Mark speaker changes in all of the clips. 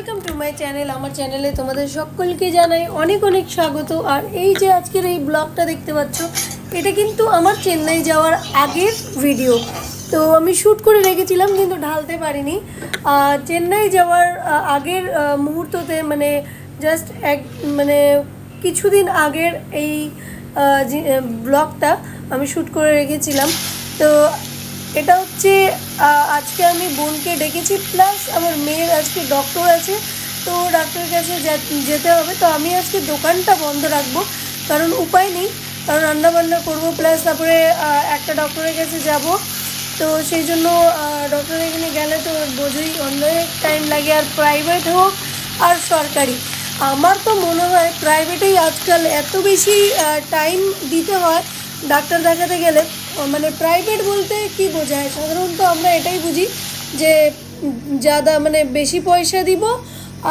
Speaker 1: Welcome to my channel আমার চ্যানেলে তোমাদের সকলকে জানাই অনেক অনেক স্বাগত। আর এই যে আজকের এই ব্লগটা দেখতে পাচ্ছ, এটা কিন্তু আমার চেন্নাই যাওয়ার আগের ভিডিও তো আমি শ্যুট করে রেখেছিলাম, কিন্তু ঢালতে পারিনি। চেন্নাই যাওয়ার আগের মুহূর্ততে মানে জাস্ট এক মানে কিছুদিন আগের এই ব্লগটা আমি শ্যুট করে রেখেছিলাম। তো এটা হচ্ছে আজকে আমি বোনকে ডেকেছি, প্লাস আমার মেয়ের আজকে ডক্টর আছে, তো ডাক্তারের কাছে যেতে হবে, তো আমি আজকে দোকানটা বন্ধ রাখব, কারণ উপায় নেই, কারণ রান্না বান্না করব, প্লাস তারপরে একটা ডক্টরের কাছে যাব, তো সেই জন্য ডক্টরের এখানে গেলে তো বোঝোই অনেক টাইম লাগে, আর প্রাইভেট হোক, আর সরকারি। আমার তো মনে হয় প্রাইভেটেই আজকাল এত বেশি টাইম দিতে হয় ডাক্তার দেখাতে গেলে মানে প্রাইভেট বলতে কি বোঝায়? সাধারণত আমরা এটাই বুঝি যে যাদা মানে বেশি পয়সা দিব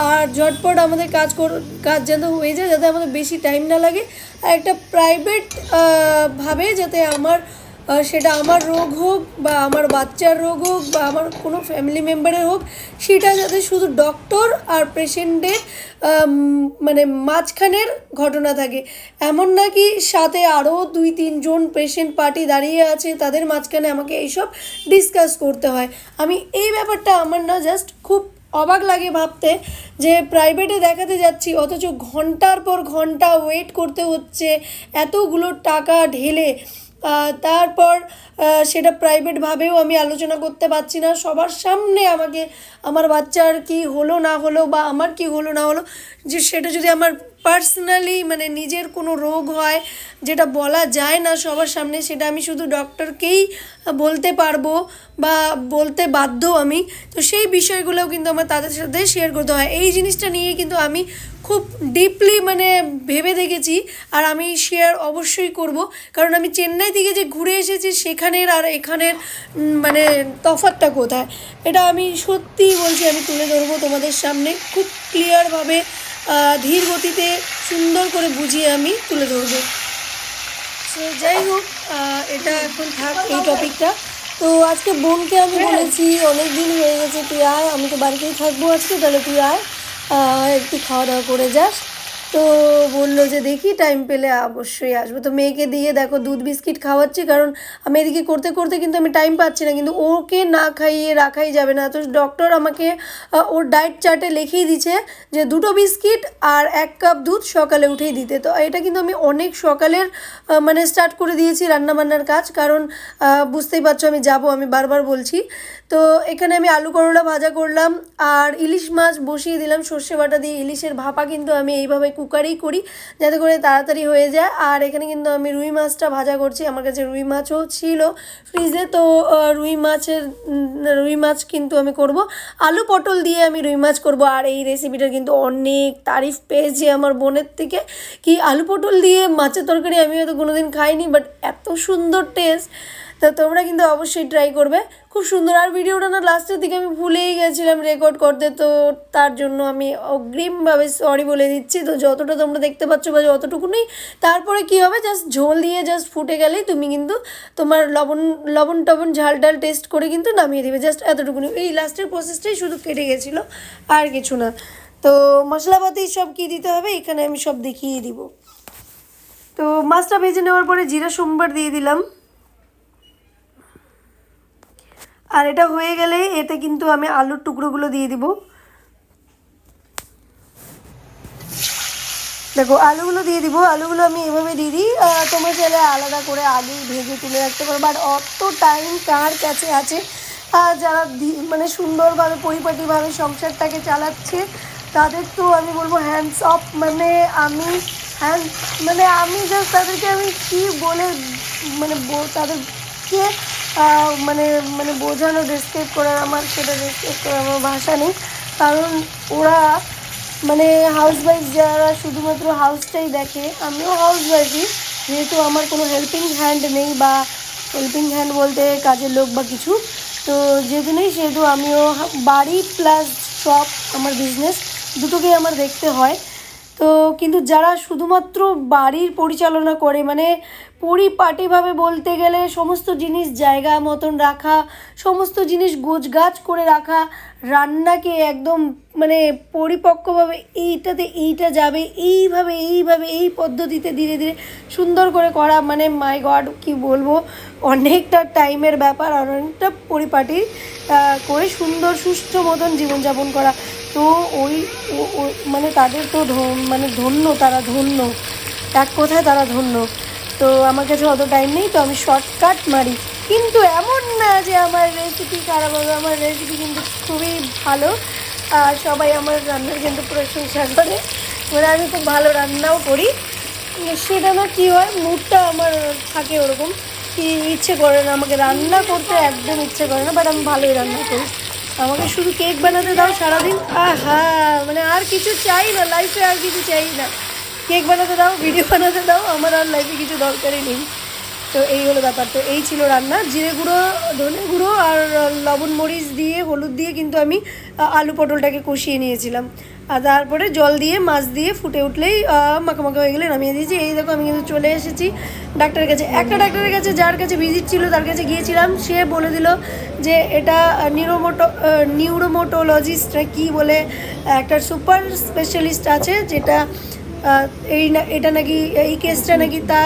Speaker 1: আর ঝটপট আমাদের কাজ কর, কাজ যেন হয়ে যায়, যাতে আমাদের বেশি টাইম না লাগে। আর একটা প্রাইভেট ভাবে যাতে আমার সেটা আমার রোগ হোক বা আমার বাচ্চার রোগ হোক বা আমার কোনো ফ্যামিলি মেম্বারের হোক, সেটা যাতে শুধু ডক্টর আর পেশেন্টের মানে মাঝখানের ঘটনা থাকে। এমন নাকি সাথে আরও দুই তিনজন পেশেন্ট পার্টি দাঁড়িয়ে আছে, তাদের মাঝখানে আমাকে এইসব ডিসকাস করতে হয়। আমি এই ব্যাপারটা আমার না জাস্ট খুব অবাক লাগে ভাবতে যে প্রাইভেটে দেখাতে যাচ্ছি, অথচ ঘণ্টার পর ঘণ্টা ওয়েট করতে হচ্ছে, এতগুলো টাকা ঢেলে। তারপর সেটা প্রাইভেটভাবেও আমি আলোচনা করতে পারছি না। সবার সামনে আমাকে, আমার বাচ্চার কি হলো না হলো বা আমার কি হলো না হলো, যে সেটা যদি আমার পার্সোনালি মানে নিজের কোনো রোগ হয়, যেটা বলা যায় না সবার সামনে, সেটা আমি শুধু ডক্টরকেই বলতে পারব বা বলতে বাধ্য আমি। তো সেই বিষয়গুলোও কিন্তু আমার তাদের সাথে শেয়ার করতে হয়। এই জিনিসটা নিয়ে কিন্তু আমি খুব ডিপলি মানে ভেবে দেখেছি আর আমি শেয়ার অবশ্যই করব। কারণ আমি চেন্নাই থেকে যে ঘুরে এসেছি, সেখানের আর এখানের মানে তফাতটা কোথায়? এটা আমি সত্যিই বলছি, আমি তুলে ধরবো তোমাদের সামনে। খুব ক্লিয়ারভাবে ধীর গতিতে সুন্দর করে বুঝিয়ে আমি তুলে ধরব। সো যাই হোক এটা এখন থাক এই টপিকটা। তো আজকে বোনকে আমি বলেছি অনেক দিন হয়ে গেছে তুই আয় আমি তো বাড়িতেই থাকব আজকে তাহলে তুই আয় একটু খাওয়া দাওয়া করে যাস। তো বলল যে দেখি টাইম পেলে অবশ্যই আসব। তো মেয়েকে দিয়ে দেখো দুধ বিস্কিট খাওয়াচ্ছি, কারণ আমি এদিকে করতে করতে কিন্তু আমি টাইম পাচ্ছি না। কিন্তু ওকে না খাইয়ে রাখাই যাবে না। তো ডক্টর আমাকে ওর ডায়েট চার্টে লিখেই দিচ্ছে যে দুটো বিস্কিট আর এক কাপ দুধ সকালে উঠেই দিতে। তো এটা কিন্তু আমি অনেক সকালের মানে স্টার্ট করে দিয়েছি রান্নাবান্নার কাজ। কারণ বুঝতেই পারছ আমি যাব, আমি বারবার বলছি। তো এখানে আমি আলু করলা ভাজা করলাম, আর ইলিশ মাছ বসিয়ে দিলাম। সর্ষে বাটা দিয়ে ইলিশের ভাপা কিন্তু আমি এইভাবে কুকারেই করি, যাতে করে তাড়াতাড়ি হয়ে যায়। আর এখানে কিন্তু আমি রুই মাছটা ভাজা করছি। আমার কাছে রুই মাছও ছিল ফ্রিজে। তো রুই মাছের রুই মাছ কিন্তু আমি করব। আলু পটল দিয়ে আমি রুই মাছ করব। আর এই রেসিপিটা কিন্তু অনেক তারিফ পেয়েছি আমার বোনের থেকে। কি আলু পটল দিয়ে মাছের তরকারি আমি হয়তো কোনোদিন খাইনি বাট এত সুন্দর টেস্ট তো তোমরা কিন্তু অবশ্যই ট্রাই করবে। খুব সুন্দর। আর ভিডিওটা না লাস্টের দিকে আমি ভুলেই গেছিলাম রেকর্ড করতে, তো তার জন্য আমি অগ্রিমভাবে সরি বলে দিচ্ছি। তো যতটা তোমরা দেখতে পাচ্ছ বা যতটুকুনি, তারপরে কি হবে? জাস্ট ঝোল দিয়ে জাস্ট ফুটে গেলেই তুমি কিন্তু তোমার লবণ লবণ টবণ ঝাল ডাল টেস্ট করে কিন্তু নামিয়ে দেবে। জাস্ট এতটুকুনি। এই লাস্টের প্রসেসটাই শুধু কেটে গেছিল, আর কিছু না। তো মশলাপাতি সব কি দিতে হবে? এখানে আমি সব দেখিয়ে দিব। তো মাছটা ভেজে নেওয়ার পরে জিরা সোমবার দিয়ে দিলাম। আর এটা হয়ে গেলে এতে কিন্তু আমি আলুর টুকরোগুলো দিয়ে দিব। দেখো, আলুগুলো দিয়ে দিব। আলুগুলো আমি এভাবে দিয়ে দিই। তোমরা চাইলে আলাদা করে আগেই ভেজে তুলে রাখতে পারো। বাট অত টাইম কার কাছে আছে? আর যারা মানে সুন্দরভাবে পরিপাটিভাবে সংসারটাকে চালাচ্ছে, তাদের তো আমি বলব হ্যান্ডস অফ মানে আমি হ্যান্ড মানে আমি জাস্ট তাদেরকে আমি কী বলে মানে তাদেরকে মানে মানে বোঝানো ডেসক্রাইব করার আমার সেটা ডেসক্রাইব করার আমার ভাষা নেই। কারণ ওরা মানে হাউস ওয়াইফ যারা শুধুমাত্র হাউসটাই দেখে, আমিও হাউস ওয়াইফই যেহেতু আমার কোনো হেল্পিং হ্যান্ড নেই বা হেল্পিং হ্যান্ড বলতে কাজের লোক বা কিছু, তো যেহেতু নেই, সেহেতু আমিও বাড়ি প্লাস শপ আমার বিজনেস দুটোকেই আমার দেখতে হয়। তো কিন্তু যারা শুধুমাত্র বাড়ির পরিচালনা করে মানে পরিপাটিভাবে বলতে গেলে সমস্ত জিনিস জায়গা মতন রাখা, সমস্ত জিনিস গোছগাছ করে রাখা, রান্নাকে একদম মানে পরিপক্কভাবে এইটাতে এইটা যাবে, এইভাবে এইভাবে, এই পদ্ধতিতে ধীরে ধীরে সুন্দর করে করা মানে মাই গড কি বলব? অনেকটা টাইমের ব্যাপার আর অনেকটা পরিপাটি করে সুন্দর, সুষ্ঠু মতন জীবনযাপন করা। তো ওই মানে তাদের তো মানে ধন্য, তারা ধন্য। এক কথায় তারা ধন্য। তো আমার কাছে অত টাইম নেই, তো আমি শর্টকাট মারি। কিন্তু এমন না যে আমার রেসিপি খারাপ হবে, আমার রেসিপি কিন্তু খুবই ভালো। আর সবাই আমার রান্নার কিন্তু প্রশংসা করে। মানে আমি খুব ভালো রান্নাও করি। সেটা না কী হয় মুডটা আমার থাকে ওরকম কি ইচ্ছে করে না। আমাকে রান্না করতে একদম ইচ্ছে করে না বাট আমি ভালোই রান্না করি। আমাকে শুধু কেক বানাতে দাও সারাদিন। আহা! মানে আর কিছু চাই না লাইফে আর কিছু চাই না। কেক বানাতে দাও, ভিডিও বানাতে দাও, আমার আর লাইফে কিছু দরকারই নেই। তো এই হলো ব্যাপার। তো এই ছিল রান্না। জিরে গুঁড়ো, ধনে গুঁড়ো আর লবণ মরিচ দিয়ে, হলুদ দিয়ে কিন্তু আমি আলু পটলটাকে কষিয়ে নিয়েছিলাম। আর তারপরে জল দিয়ে, মাছ দিয়ে ফুটে উঠলেই মাখা মাখা হয়ে গেলে নামিয়ে দিয়েছি। এই দেখো আমি কিন্তু চলে এসেছি ডাক্তারের কাছে। একটা ডাক্তারের কাছে যার কাছে ভিজিট ছিল, তার কাছে গিয়েছিলাম। সে বলে দিল যে এটা নিউরোমোটো নিউরোমোটোলজিস্ট কি বলে, একটা সুপার স্পেশালিস্ট আছে যেটা এই না এটা নাকি, এই কেসটা নাকি তা,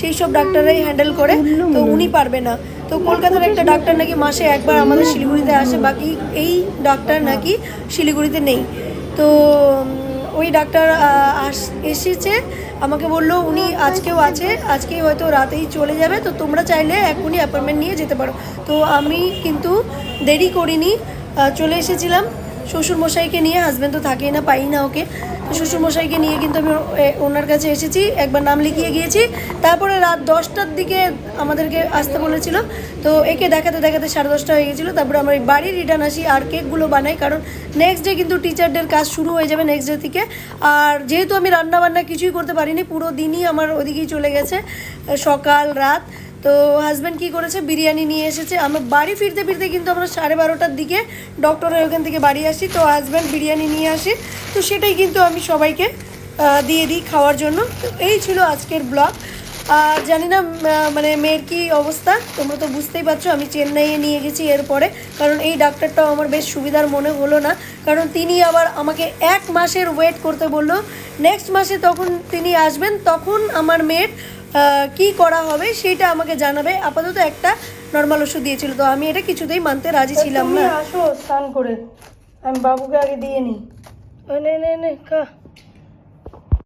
Speaker 1: সেই সব ডাক্তাররাই হ্যান্ডেল করে, তো উনি পারবে না। তো কলকাতার একটা ডাক্তার নাকি মাসে একবার আমাদের শিলিগুড়িতে আসে, বাকি এই ডাক্তার নাকি শিলিগুড়িতে নেই। তো ওই ডাক্তার আস, এসেছে, আমাকে বলল উনি আজকেও আছে, আজকেই হয়তো রাতেই চলে যাবে, তো তোমরা চাইলে এখনই অ্যাপয়েন্টমেন্ট নিয়ে যেতে পারো। তো আমি কিন্তু দেরি করিনি চলে এসেছিলাম। শ্বশুর মশাইকে নিয়ে হাজব্যান্ড তো থাকেই না, পাই না ওকে। তো শ্বশুর মশাইকে নিয়ে কিন্তু আমি ওনার কাছে এসেছি, একবার নাম লিখিয়ে গিয়েছি। তারপরে রাত দশটার দিকে আমাদেরকে আসতে বলেছিল। তো একে দেখাতে দেখাতে সাড়ে দশটা হয়ে গেছিল তারপরে আমরা বাড়ি রিটার্ন আসি আর কেকগুলো বানাই, কারণ নেক্সট ডে কিন্তু টিচারদের কাজ শুরু হয়ে যাবে নেক্সট ডে থেকে। আর যেহেতু আমি রান্না বান্না কিছুই করতে পারিনি, পুরো দিনই আমার ওদিকেই চলে গেছে, সকাল, রাত। তো হাজব্যান্ড কী করেছে? বিরিয়ানি নিয়ে এসেছে। আমরা বাড়ি ফিরতে ফিরতে কিন্তু আমরা সাড়ে বারোটার দিকে ডক্টরের ওখান থেকে বাড়ি আসি। তো হাজব্যান্ড বিরিয়ানি নিয়ে আসি। তো সেটাই কিন্তু আমি সবাইকে দিয়ে দিই খাওয়ার জন্য। তো এই ছিল আজকের ব্লগ আর জানি না মানে মেয়ের কি অবস্থা? তোমরা তো বুঝতেই পারছ, আমি চেন্নাইয়ে নিয়ে গেছি এরপরে। কারণ এই ডাক্তারটাও আমার বেশ সুবিধার মনে হলো না। কারণ তিনি আবার আমাকে এক মাসের ওয়েট করতে বলল। নেক্সট মাসে তখন তিনি আসবেন, তখন আমার মেয়ের কি করা হবে সেটা আমাকে জানাবে। আপাতত একটা নর্মাল ওষুধ দিয়েছিল। তো আমি এটা কিছুতেই মানতে রাজি ছিলাম না। আসো স্নান করে। আমি বাবুকে আগে দিয়ে নিই। নে নে নে খা।